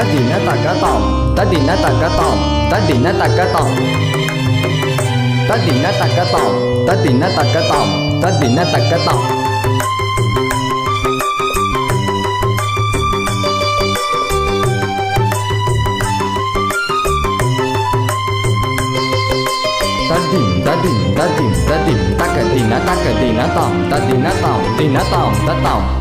Tadina takatom, tadina takatom, tadina takatom. Tadina takatom, tadina takatom, tadina takatom. Tadim, tadim, tadim, tadim, takadina, takadina, tom, tadina, tom, dina, tom, tatom.